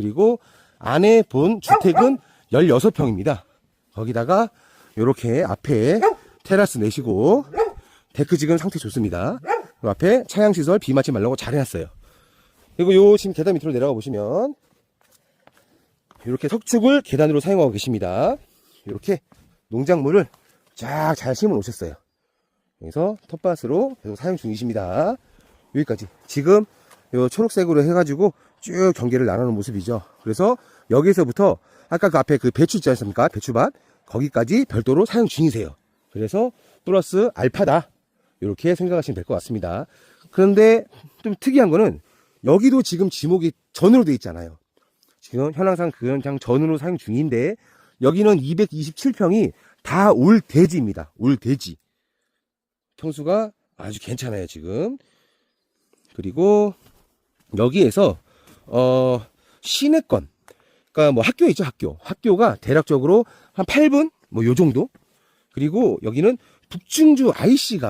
그리고 안에 본 주택은 16평입니다. 거기다가 요렇게 앞에 테라스 내시고 데크 지금 상태 좋습니다. 그 앞에 차양시설 비 맞지 말라고 잘 해놨어요. 그리고 요 지금 계단 밑으로 내려가 보시면 이렇게 석축을 계단으로 사용하고 계십니다. 이렇게 농작물을 쫙 잘 심어 놓으셨어요. 여기서 텃밭으로 계속 사용 중이십니다. 여기까지. 지금 요 초록색으로 해가지고 쭉 경계를 나누는 모습이죠. 그래서 여기서부터 아까 그 앞에 그 배추 있지 않습니까? 배추밭. 거기까지 별도로 사용 중이세요. 그래서 플러스 알파다. 이렇게 생각하시면 될 것 같습니다. 그런데 좀 특이한 거는 여기도 지금 지목이 전으로 돼 있잖아요. 지금 현황상 그냥 전으로 사용 중인데 여기는 227평이 다 올 대지입니다. 올 대지. 평수가 아주 괜찮아요, 지금. 그리고 여기에서 어 시내권 그러니까 뭐 학교 있죠, 학교. 학교가 대략적으로 한 8분 뭐 요 정도. 그리고 여기는 북중주 IC가